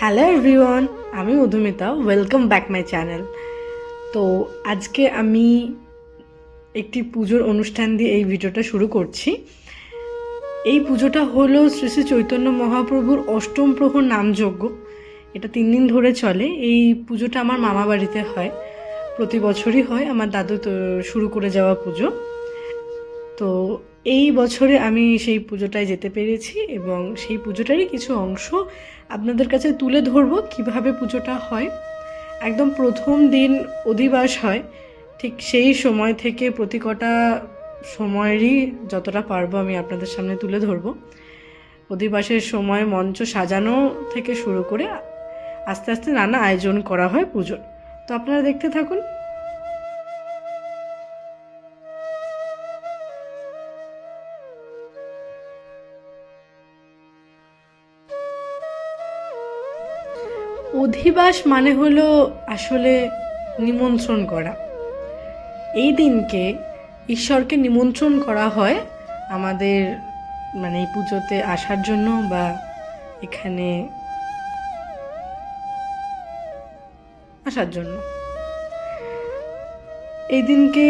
Hello everyone আমি Madhumita welcome back my channel তো আজকে আমি একটি পুজোর অনুষ্ঠান দিয়ে এই ভিডিওটা শুরু করছি। এই পুজোটা হলো শ্রী শ্রী চৈতন্য মহাপ্রভুর অষ্টম প্রহর নামযজ্ঞ। এটা তিন দিন ধরে চলে। এই পুজোটা আমার মামা বাড়িতে হয়। প্রতি বছরই হয় আমার দাদু তো শুরু করে যাওয়া পুজো। তো এই বছরে আমি সেই পুজোটায় যেতে পেরেছি এবং সেই পুজোটারই কিছু অংশ আপনাদের কাছে তুলে ধরবো কীভাবে পুজোটা হয়। একদম প্রথম দিন অধিবাস হয়, ঠিক সেই সময় থেকে প্রতি কটা সময়েরই যতটা পারব আমি আপনাদের সামনে তুলে ধরবো। অধিবাসের সময় মঞ্চ সাজানো থেকে শুরু করে আস্তে আস্তে নানা আয়োজন করা হয় পুজোর। তো আপনারা দেখতে থাকুন। অধিবাস মানে হলো আসলে নিমন্ত্রণ করা। এই দিনকে ঈশ্বরকে নিমন্ত্রণ করা হয় আমাদের মানে এই পুজোতে আসার জন্য বা এখানে আসার জন্য। এই দিনকে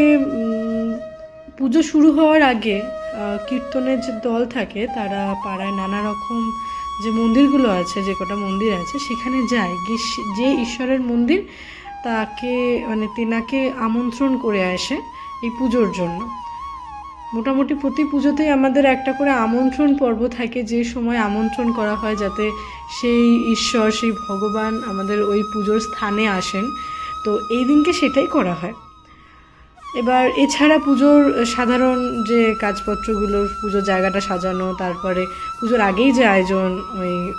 পুজো শুরু হওয়ার আগে কীর্তনের যে দল থাকে, তারা পাড়ায় নানা রকম যে মন্দিরগুলো আছে, যে কটা মন্দির আছে, সেখানে যায়। গিয়ে যে ঈশ্বরের মন্দির, তাকে মানে তেনাকে আমন্ত্রণ করে আসে এই পুজোর জন্য। মোটামুটি প্রতি পুজোতেই আমাদের একটা করে আমন্ত্রণ পর্ব থাকে, যে সময় আমন্ত্রণ করা হয় যাতে সেই ঈশ্বর, সেই ভগবান আমাদের ওই পুজোর স্থানে আসেন। তো এই দিনকে সেটাই করা হয়। এবার এছাড়া পুজোর সাধারণ যে কাজপত্রগুলো পুজোর জায়গাটা সাজানো, তারপরে পুজোর আগেই যে আয়োজন, ওই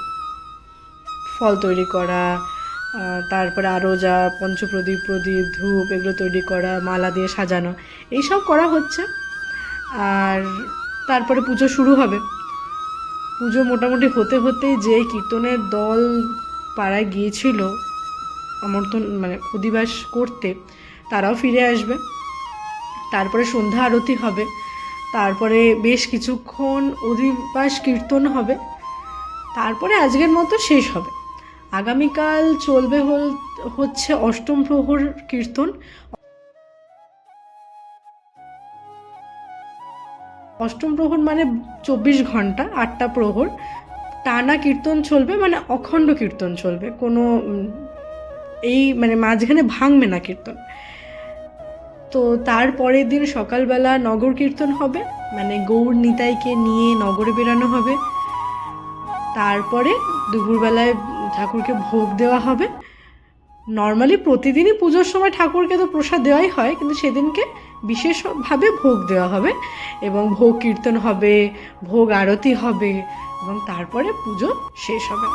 ফল তৈরি করা তারপরে আরও যা পঞ্চপ্রদীপ, প্রদীপ, ধূপ এগুলো তৈরি করা, মালা দিয়ে সাজানো, এইসব করা হচ্ছে। আর তারপরে পুজো শুরু হবে। পুজো মোটামুটি হতে হতেই যে কীর্তনের দল পাড়ায় গিয়েছিল, আমন্ত্রণ মানে অধিবাস করতে, তারাও ফিরে আসবে। তারপরে সন্ধ্যা আরতি হবে, তারপরে বেশ কিছুক্ষণ অধিবাস কীর্তন হবে, তারপরে আজকের মতো শেষ হবে। আগামীকাল চলবে হল, হচ্ছে অষ্টম প্রহর কীর্তন। অষ্টম প্রহর মানে চব্বিশ ঘণ্টা, আটটা প্রহর। টানা কীর্তন চলবে মানে অখণ্ড কীর্তন চলবে। কোনো এই মানে মাঝখানে ভাঙবে না কীর্তন। তো তারপরের দিন সকালবেলা নগর কীর্তন হবে মানে গৌর নিতাইকে নিয়ে নগরে বেরানো হবে। তারপরে দুপুরবেলায় ঠাকুরকে ভোগ দেওয়া হবে। নর্মালি প্রতিদিনই পুজোর সময় ঠাকুরকে তো প্রসাদ দেওয়াই হয়, কিন্তু সেদিনকে বিশেষভাবে ভোগ দেওয়া হবে এবং ভোগ কীর্তন হবে, ভোগ আরতি হবে এবং তারপরে পুজো শেষ হবে।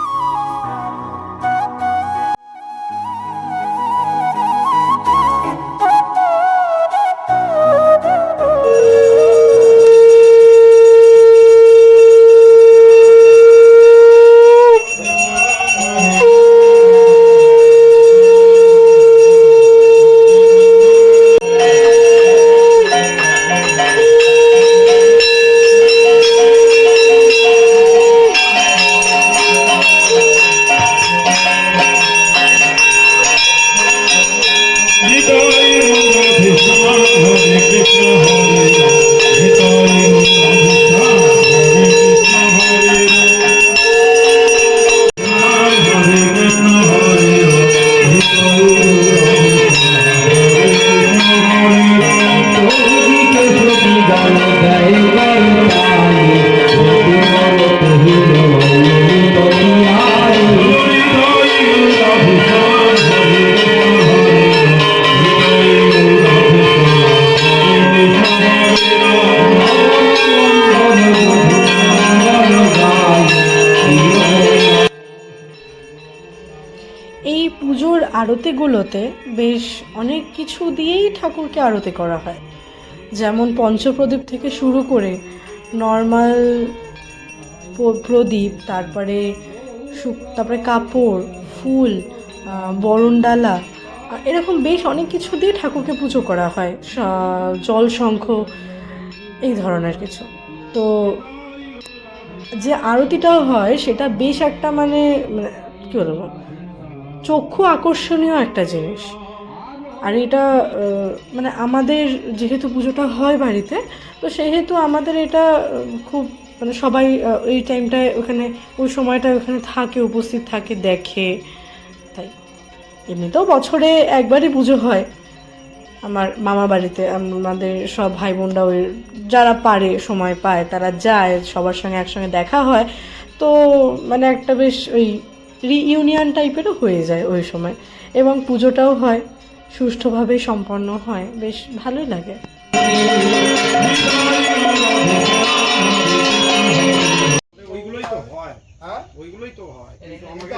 এই পুজোর আরতিগুলোতে বেশ অনেক কিছু দিয়েই ঠাকুরকে আরতি করা হয়। যেমন পঞ্চপ্রদীপ থেকে শুরু করে নর্মাল প্রদীপ, তারপরে তারপরে কাপড়, ফুল বরণডালা এরকম বেশ অনেক কিছু দিয়ে ঠাকুরকে পুজো করা হয়। জল শঙ্খ, এই ধরনের কিছু। তো যে আরতিটাও হয়, সেটা বেশ একটা মানে মানে কী বলব? চক্ষু আকর্ষণীয় একটা জিনিস। আর এটা মানে আমাদের যেহেতু পুজোটা হয় বাড়িতে, তো সেহেতু আমাদের এটা খুব মানে সবাই এই টাইমটায় ওখানে, ওই সময়টা ওখানে থাকে, উপস্থিত থাকে, দেখে, তাই। এমনিতেও বছরে একবারই পুজো হয়। আমার মামা বাড়িতে, আমাদের সব ভাই বোনরা ওই, যারা পারে, সময় পায়, তারা যায়, সবার সঙ্গে একসঙ্গে দেখা হয়। তো মানে একটা বেশ ওই রিইউনিয়ন টাইপেরও হয়ে যায় ওই সময়। এবং পুজোটাও হয় সুষ্ঠুভাবে সম্পন্ন হয়। বেশ ভালোই লাগে। ওইগুলোই তো হয়। ওইগুলোই তো হয়। আমাকে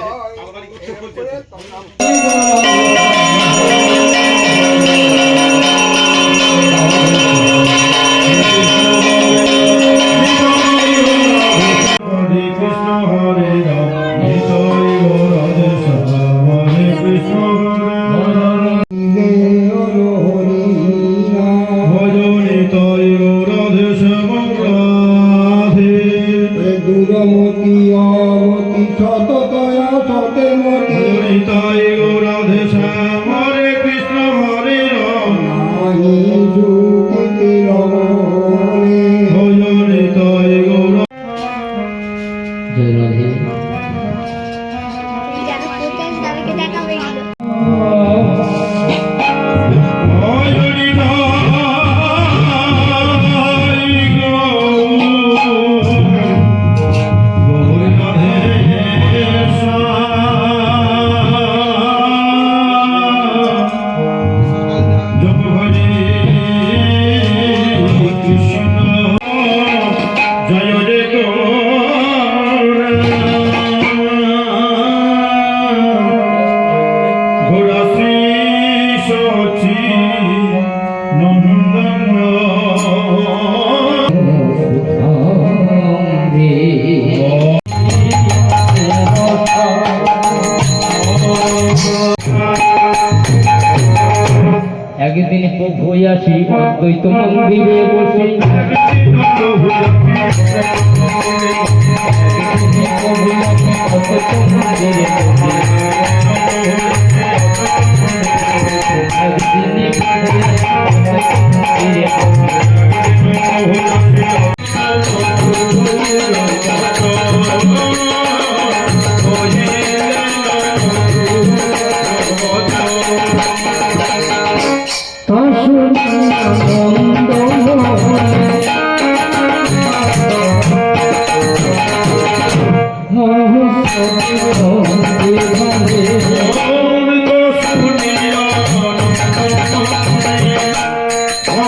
একদিন আসি অদ্বৈত মন্দিরে বসে।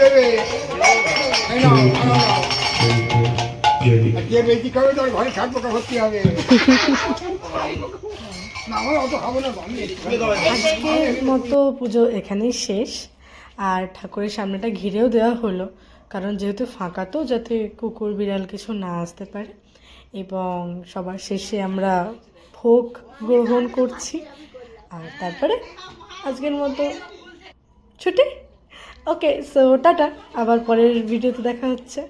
দেবে। বেশি খাবে তার ঘরে পোকা ভর্তি হবে? আজকের মতো পুজো এখানেই শেষ। আর ঠাকুরের সামনেটা ঘিরেও দেওয়া হলো কারণ যেহেতু ফাঁকা তো যাতে কুকুর বিড়াল কিছু না আসতে পারে। এবং সবার শেষে আমরা ভোগ গ্রহণ করছি। আর তারপরে আজকের মতো ছুটি। ওকে সো টাটা আবার পরের ভিডিওতে দেখা হচ্ছে।